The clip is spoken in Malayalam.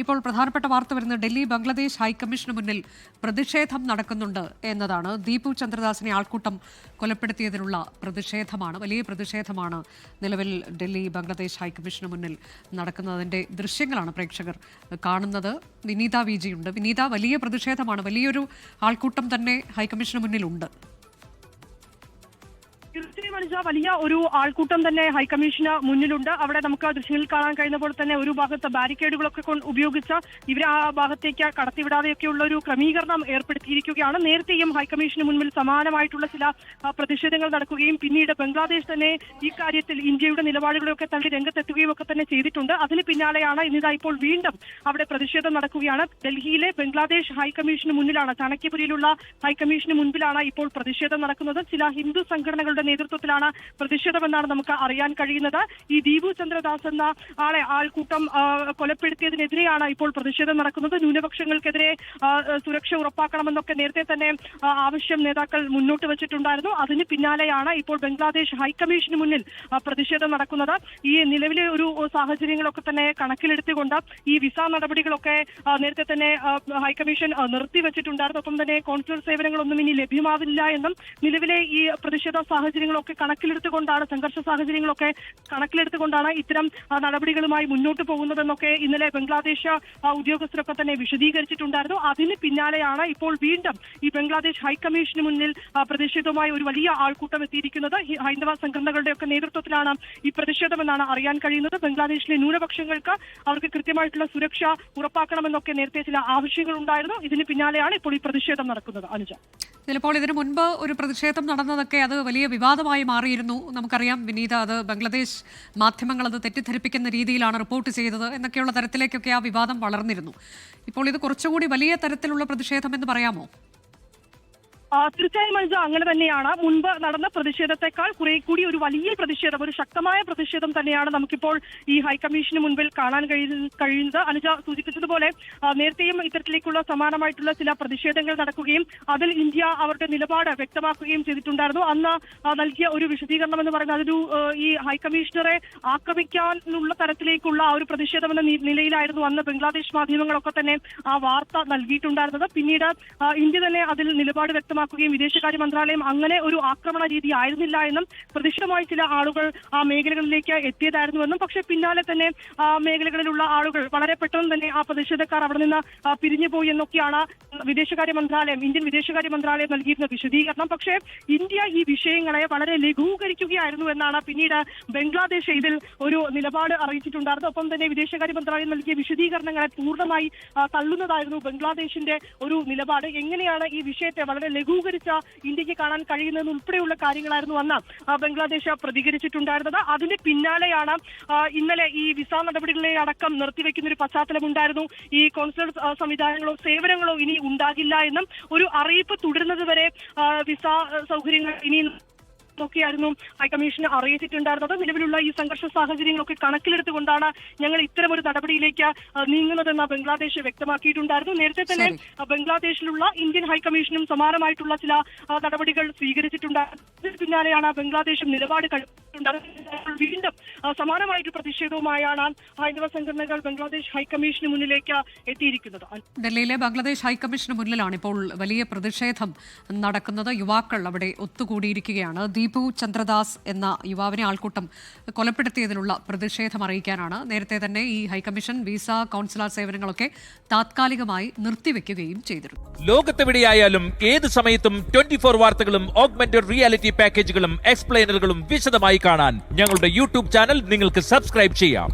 ഇപ്പോൾ പ്രധാനപ്പെട്ട വാർത്ത വരുന്നത് ഡൽഹി ബംഗ്ലാദേശ് ഹൈക്കമ്മീഷന് മുന്നിൽ പ്രതിഷേധം നടക്കുന്നുണ്ട് എന്നതാണ്. ദീപു ചന്ദ്രദാസിനെ ആൾക്കൂട്ടം കൊലപ്പെടുത്തിയതിനുള്ള പ്രതിഷേധമാണ് വലിയ പ്രതിഷേധമാണ് നിലവിൽ ഡൽഹി ബംഗ്ലാദേശ് ഹൈക്കമ്മീഷന് മുന്നിൽ നടക്കുന്നതിന്റെ ദൃശ്യങ്ങളാണ് പ്രേക്ഷകർ കാണുന്നത്. വിനീത വിജിയുണ്ട്. വിനീത വലിയ പ്രതിഷേധമാണ്. വലിയൊരു ആൾക്കൂട്ടം തന്നെ ഹൈക്കമ്മീഷന് മുന്നിലുണ്ട്. തീർച്ചയായും വലിയ ഒരു ആൾക്കൂട്ടം തന്നെ ഹൈക്കമ്മീഷന് മുന്നിലുണ്ട്. അവിടെ നമുക്ക് ദൃശ്യങ്ങളിൽ കാണാൻ കഴിയുന്ന പോലെ തന്നെ ഒരു ഭാഗത്ത് ബാരിക്കേഡുകളൊക്കെ ഉപയോഗിച്ച് ഇവരെ ആ ഭാഗത്തേക്ക് കടത്തിവിടാതെയൊക്കെയുള്ള ഒരു ക്രമീകരണം ഏർപ്പെടുത്തിയിരിക്കുകയാണ്. നേരത്തെയും ഹൈക്കമ്മീഷന് മുന്നിൽ സമാനമായിട്ടുള്ള ചില പ്രതിഷേധങ്ങൾ നടക്കുകയും പിന്നീട് ബംഗ്ലാദേശ് തന്നെ ഈ കാര്യത്തിൽ ഇന്ത്യയുടെ നിലപാടുകളൊക്കെ തള്ളി രംഗത്തെത്തുകയും ഒക്കെ തന്നെ ചെയ്തിട്ടുണ്ട്. അതിന് പിന്നാലെയാണ് ഇന്നിതാ ഇപ്പോൾ വീണ്ടും അവിടെ പ്രതിഷേധം നടക്കുകയാണ്. ഡൽഹിയിലെ ബംഗ്ലാദേശ് ഹൈക്കമ്മീഷന് മുന്നിലാണ് ചാണക്യപുരിയിലുള്ള ഹൈക്കമ്മീഷന് മുൻപിലാണ് ഇപ്പോൾ പ്രതിഷേധം നടക്കുന്നത്. ചില ഹിന്ദു സംഘടനകളുടെ നേതൃത്വത്തിലാണ് പ്രതിഷേധമെന്നാണ് നമുക്ക് അറിയാൻ കഴിയുന്നത്. ഈ ദീപു ചന്ദ്രദാസ് എന്ന ആളെ ആൾക്കൂട്ടം കൊലപ്പെടുത്തിയതിനെതിരെയാണ് ഇപ്പോൾ പ്രതിഷേധം നടക്കുന്നത്. ന്യൂനപക്ഷങ്ങൾക്കെതിരെ സുരക്ഷ ഉറപ്പാക്കണമെന്നൊക്കെ നേരത്തെ തന്നെ ആവശ്യം നേതാക്കൾ മുന്നോട്ട് വെച്ചിട്ടുണ്ടായിരുന്നു. അതിന് പിന്നാലെയാണ് ഇപ്പോൾ ബംഗ്ലാദേശ് ഹൈക്കമ്മീഷന് മുന്നിൽ പ്രതിഷേധം നടക്കുന്നത്. ഈ നിലവിലെ ഒരു സാഹചര്യങ്ങളൊക്കെ തന്നെ കണക്കിലെടുത്തുകൊണ്ട് ഈ വിസ നടപടികളൊക്കെ നേരത്തെ തന്നെ ഹൈക്കമ്മീഷൻ നിർത്തിവെച്ചിട്ടുണ്ടായിരുന്നു ഒപ്പം തന്നെ കോൺസുലർ സേവനങ്ങളൊന്നും ഇനി ലഭ്യമാവില്ല എന്നും നിലവിലെ ഈ പ്രതിഷേധ സാഹചര്യങ്ങളൊക്കെ കണക്കിലെടുത്തുകൊണ്ടാണ് സംഘർഷ സാഹചര്യങ്ങളൊക്കെ കണക്കിലെടുത്തുകൊണ്ടാണ് ഇത്തരം നടപടികളുമായി മുന്നോട്ട് പോകുന്നതെന്നൊക്കെ ഇന്നലെ ബംഗ്ലാദേശ് ഉദ്യോഗസ്ഥരൊക്കെ തന്നെ വിശദീകരിച്ചിട്ടുണ്ടായിരുന്നു. അതിന് പിന്നാലെയാണ് ഇപ്പോൾ വീണ്ടും ഈ ബംഗ്ലാദേശ് ഹൈക്കമ്മീഷന് മുന്നിൽ പ്രതിഷേധവുമായി ഒരു വലിയ ആൾക്കൂട്ടം എത്തിയിരിക്കുന്നത്. ഹൈന്ദവ സംഘടനകളുടെ ഒക്കെ നേതൃത്വത്തിലാണ് ഈ പ്രതിഷേധമെന്നാണ് അറിയാൻ കഴിയുന്നത്. ബംഗ്ലാദേശിലെ ന്യൂനപക്ഷങ്ങൾക്ക് അവർക്ക് കൃത്യമായിട്ടുള്ള സുരക്ഷ ഉറപ്പാക്കണമെന്നൊക്കെ നേരത്തെ ചില ആവശ്യങ്ങൾ ഉണ്ടായിരുന്നു ഇതിന് പിന്നാലെയാണ് ഇപ്പോൾ ഈ പ്രതിഷേധം നടക്കുന്നത്. അനുജ. ചിലപ്പോൾ ഇതിനു മുൻപ് ഒരു പ്രതിഷേധം നടന്നതൊക്കെ അത് വലിയ വിവാദമായി മാറിയിരുന്നു. നമുക്കറിയാം വിനീത അത് ബംഗ്ലാദേശ് മാധ്യമങ്ങൾ അത് തെറ്റിദ്ധരിപ്പിക്കുന്ന രീതിയിലാണ് റിപ്പോർട്ട് ചെയ്തത് എന്നൊക്കെയുള്ള തരത്തിലേക്കൊക്കെ ആ വിവാദം വളർന്നിരുന്നു. ഇപ്പോൾ ഇത് കുറച്ചുകൂടി വലിയ തരത്തിലുള്ള പ്രതിഷേധം എന്ന് പറയാമോ? തീർച്ചയായും മനസ്സിൽ അങ്ങനെ തന്നെയാണ്. മുൻപ് നടന്ന പ്രതിഷേധത്തെക്കാൾ കുറെ കൂടി ഒരു വലിയ പ്രതിഷേധം ഒരു ശക്തമായ പ്രതിഷേധം തന്നെയാണ് നമുക്കിപ്പോൾ ഈ ഹൈക്കമ്മീഷന് മുൻപിൽ കാണാൻ കഴിയുന്ന- കഴിയുന്നത്. അനുജ സൂചിപ്പിച്ചതുപോലെ നേരത്തെയും ഇത്തരത്തിലേക്കുള്ള സമാനമായിട്ടുള്ള ചില പ്രതിഷേധങ്ങൾ നടക്കുകയും അതിൽ ഇന്ത്യ അവരുടെ നിലപാട് വ്യക്തമാക്കുകയും ചെയ്തിട്ടുണ്ടായിരുന്നു. അന്ന് നൽകിയ ഒരു വിശദീകരണം എന്ന് പറയുന്നത് അതൊരു ഈ ഹൈക്കമ്മീഷണറെ ആക്രമിക്കാനുള്ള തരത്തിലേക്കുള്ള ആ ഒരു പ്രതിഷേധം എന്ന നിലയിലായിരുന്നു അന്ന് ബംഗ്ലാദേശ് മാധ്യമങ്ങളൊക്കെ തന്നെ ആ വാർത്ത നൽകിയിട്ടുണ്ടായിരുന്നത്. പിന്നീട് ഇന്ത്യ തന്നെ അതിൽ നിലപാട് വ്യക്തമാക്കുകയും വിദേശകാര്യ മന്ത്രാലയം അങ്ങനെ ഒരു ആക്രമണ രീതി ആയിരുന്നില്ല എന്നും പ്രതിഷ്ഠമായി ചില ആളുകൾ ആ മേഖലകളിലേക്ക് എത്തിയതായിരുന്നുവെന്നും പക്ഷേ പിന്നാലെ തന്നെ ആ മേഖലകളിലുള്ള ആളുകൾ വളരെ പെട്ടെന്ന് തന്നെ ആ പ്രതിഷേധക്കാർ അവിടെ നിന്ന് പിരിഞ്ഞു പിരിഞ്ഞുപോയി എന്നൊക്കെയാണ് വിദേശകാര്യ മന്ത്രാലയം ഇന്ത്യൻ വിദേശകാര്യ മന്ത്രാലയം നൽകിയിരുന്ന വിശദീകരണം. പക്ഷേ ഇന്ത്യ ഈ വിഷയങ്ങളെ വളരെ ലഘൂകരിക്കുകയായിരുന്നു എന്നാണ് പിന്നീട് ബംഗ്ലാദേശ് ഇതിൽ ഒരു നിലപാട് അറിയിച്ചിട്ടുണ്ടായിരുന്നത്. ഒപ്പം തന്നെ വിദേശകാര്യ മന്ത്രാലയം നൽകിയ വിശദീകരണങ്ങളെ പൂർണമായി തള്ളുന്നതായിരുന്നു ബംഗ്ലാദേശിന്റെ ഒരു നിലപാട്. എങ്ങനെയാണ് ഈ വിഷയത്തെ വളരെ ലഘൂകരിച്ച ഇന്ത്യയ്ക്ക് കാണാൻ കഴിയുന്നതെന്ന് ഉൾപ്പെടെയുള്ള കാര്യങ്ങളായിരുന്നു അന്ന് ബംഗ്ലാദേശ് പ്രതികരിച്ചിട്ടുണ്ടായിരുന്നത്. അതിന്റെ പിന്നാലെയാണ് ഇന്നലെ ഈ വിസ നടപടികളെ അടക്കം നിർത്തിവെക്കുന്ന ഒരു പശ്ചാത്തലം ഉണ്ടായിരുന്നു. ഈ കോൺസുലർ സംവിധാനങ്ങളോ സേവനങ്ങളോ ഇനി ഉണ്ടാകില്ല എന്നും ഒരു അറിയിപ്പ് തുടരുന്നത് വരെ വിസ സൗകര്യങ്ങൾ ഇനി ഒക്കെയായിരുന്നു ഹൈക്കമ്മീഷനെ അറിയിച്ചിട്ടുണ്ടായിരുന്നത്. നിലവിലുള്ള ഈ സംഘർഷ സാഹചര്യങ്ങളൊക്കെ കണക്കിലെടുത്തുകൊണ്ടാണ് ഞങ്ങൾ ഇത്തരം ഒരു നടപടിയിലേക്ക് നീങ്ങുന്നതെന്ന് ബംഗ്ലാദേശ് വ്യക്തമാക്കിയിട്ടുണ്ടായിരുന്നു. നേരത്തെ തന്നെ ബംഗ്ലാദേശിലുള്ള ഇന്ത്യൻ ഹൈക്കമ്മീഷനും സമാനമായിട്ടുള്ള ചില നടപടികൾ സ്വീകരിച്ചിട്ടുണ്ടായിരുന്നു. പിന്നാലെയാണ് ബംഗ്ലാദേശും നിലപാട് വീണ്ടും സമാനമായിട്ട് പ്രതിഷേധവുമായാണ് ഹൈന്ദവ സംഘടനകൾ ബംഗ്ലാദേശ് ഹൈക്കമ്മീഷന് മുന്നിലേക്ക് എത്തിയിരിക്കുന്നത്. ഡൽഹിയിലെ ബംഗ്ലാദേശ് ഹൈക്കമ്മീഷന് മുന്നിലാണ് ഇപ്പോൾ വലിയ പ്രതിഷേധം നടക്കുന്നത്. യുവാക്കൾ അവിടെ ഒത്തുകൂടിയിരിക്കുകയാണ്. ദീപു ചന്ദ്രദാസ് എന്ന യുവാവിനെ ആൾക്കൂട്ടം കൊലപ്പെടുത്തിയതിലുള്ള പ്രതിഷേധം അറിയിക്കാനാണ്. നേരത്തെ തന്നെ ഈ ഹൈക്കമ്മീഷൻ വിസ കൗൺസിലർ സേവനങ്ങളൊക്കെ താത്കാലികമായി നിർത്തിവെക്കുകയും ചെയ്തിരുന്നു. ലോകത്തെവിടെയായാലും ഏത് സമയത്തും ട്വന്റി ഫോർ വാർത്തകളും ഓഗ്മെന്റഡ് റിയാലിറ്റി പാക്കേജുകളും എക്സ്പ്ലെയിനറുകളും വിശദമായി കാണാൻ ഞങ്ങളുടെ യൂട്യൂബ് ചാനൽ നിങ്ങൾക്ക് സബ്സ്ക്രൈബ് ചെയ്യാം.